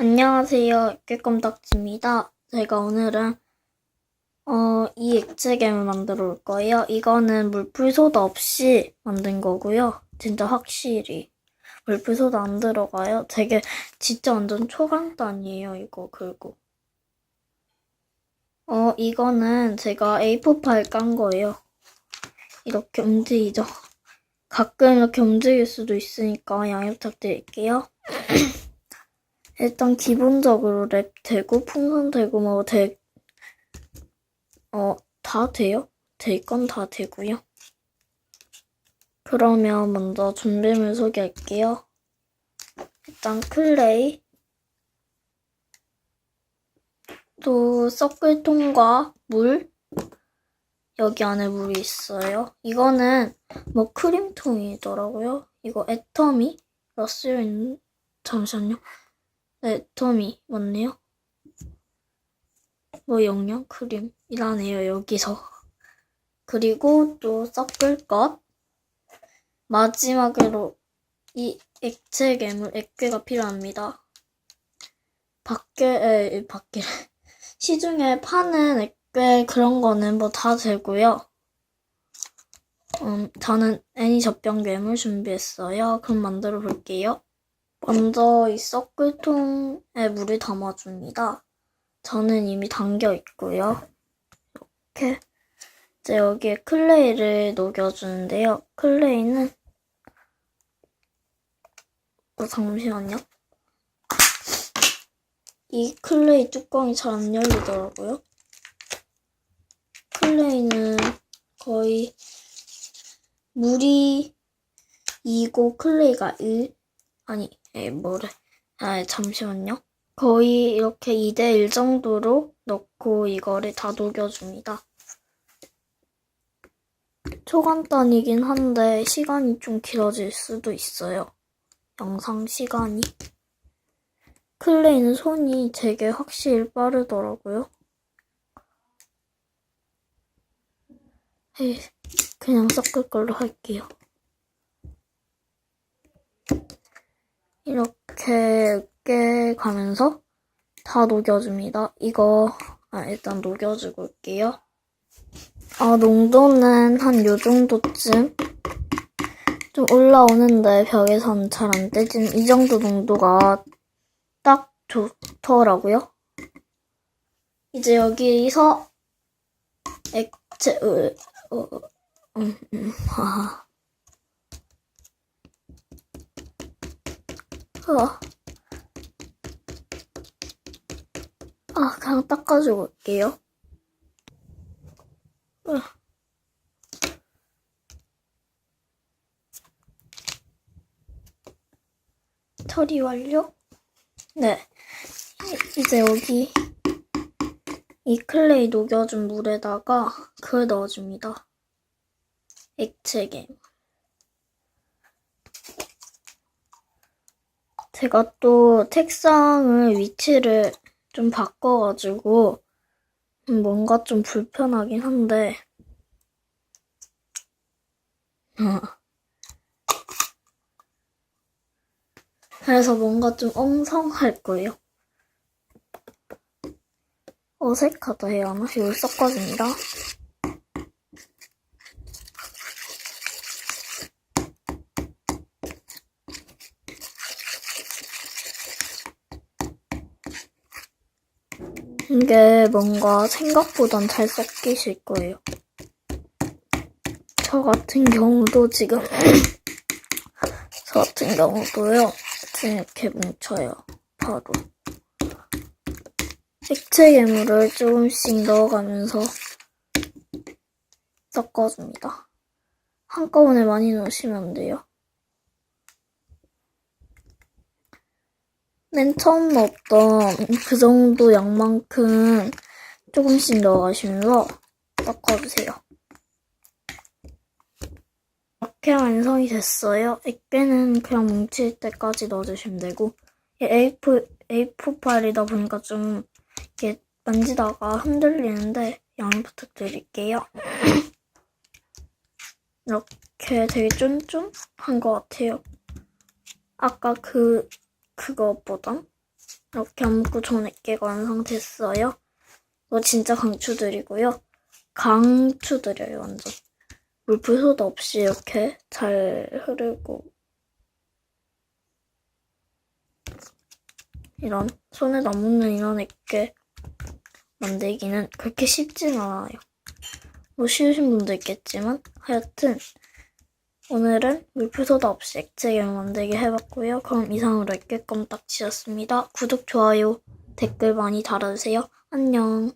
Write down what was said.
안녕하세요. 깨껌딱지입니다. 제가 오늘은 어, 이 액체겜을 만들어 올 거예요. 이거는 물풀 소다 없이 만든 거고요. 진짜 확실히 물풀 소다 안 들어가요. 되게 진짜 완전 초간단이에요. 이거 그리고 어, 이거는 제가 A4 파일 깐 거예요. 이렇게 움직이죠. 가끔 이렇게 움직일 수도 있으니까 양해 부탁드릴게요. 일단 기본적으로 랩 되고 풍선 되고 뭐 되, 어, 다 돼요? 될 건 다 되고요. 그러면 먼저 준비물 소개할게요. 일단 클레이, 또 섞을통과 물, 여기 안에 물이 있어요. 이거는 뭐 크림통이더라고요. 이거 애터미가 쓰여있는, 잠시만요. 네, 토미 맞네요. 뭐 영양 크림이라네요 여기서. 그리고 또 섞을 것. 마지막으로 이 액체 괴물 액괴가 필요합니다. 밖에 에, 밖에 시중에 파는 액괴 그런 거는 뭐 다 되고요. 음, 저는 애니 젖병 괴물 준비했어요. 그럼 만들어 볼게요. 먼저 이 섞을통에 물을 담아줍니다. 저는 이미 담겨 있고요. 이렇게 이제 여기에 클레이를 녹여주는데요. 클레이는 어, 잠시만요. 이 클레이 뚜껑이 잘 안 열리더라고요. 클레이는 거의 물이 2고 클레이가 1 아니 에, 뭐래. 아, 잠시만요. 거의 이렇게 2대1 정도로 넣고 이거를 다 녹여줍니다. 초간단이긴 한데 시간이 좀 길어질 수도 있어요. 영상 시간이. 클레이는 손이 되게 확실히 빠르더라고요. 에이, 그냥 섞을 걸로 할게요. 이렇게 가면서 다 녹여줍니다. 이거 아, 일단 녹여주고 올게요. 아, 농도는 한 요 정도쯤 좀 올라오는데 벽에선 잘 안 떼지는 이 정도 농도가 딱 좋더라고요. 이제 여기서 액체 으, 어, 음, 음, 하 아, 아 그냥 닦아주고 올게요. 으. 처리 완료? 네. 이- 이제 여기 이 클레이 녹여준 물에다가 그걸 넣어줍니다. 액체괴. 제가 또 책상을 위치를 좀 바꿔가지고 음, 뭔가 좀 불편하긴 한데 어. 그래서 뭔가 좀 엉성할 거예요. 어색하다 해야 하나? 이걸 섞어줍니다. 이게 뭔가 생각보단 잘 섞이실 거예요. 저 같은 경우도 지금 저 같은 경우도요. 지금 이렇게 뭉쳐요. 바로. 액체 괴물을 조금씩 넣어가면서 섞어줍니다. 한꺼번에 많이 넣으시면 안 돼요. 맨 처음 넣었던 그 정도 양만큼 조금씩 넣어가시면서 섞어주세요. 이렇게 완성이 됐어요. 액배는 그냥 뭉칠 때까지 넣어주시면 되고 A4, A4 파일이다 보니까 좀 이렇게 만지다가 흔들리는데 양해 부탁드릴게요. 이렇게 되게 쫀쫀한 것 같아요. 아까 그 그거보단 이렇게 안 묶고 전액개가 완성됐어요. 이거 진짜 강추드리고요. 강추드려요, 완전. 물풀 소도 없이 이렇게 잘 흐르고 이런 손에 안 묻는 이런 액괴 만들기는 그렇게 쉽진 않아요. 뭐 쉬우신 분도 있겠지만 하여튼 오늘은 물풀소다 없이 액체게 만들기 해봤고요. 그럼 이상으로 액괴 껌 딱지였습니다. 구독, 좋아요, 댓글 많이 달아주세요. 안녕.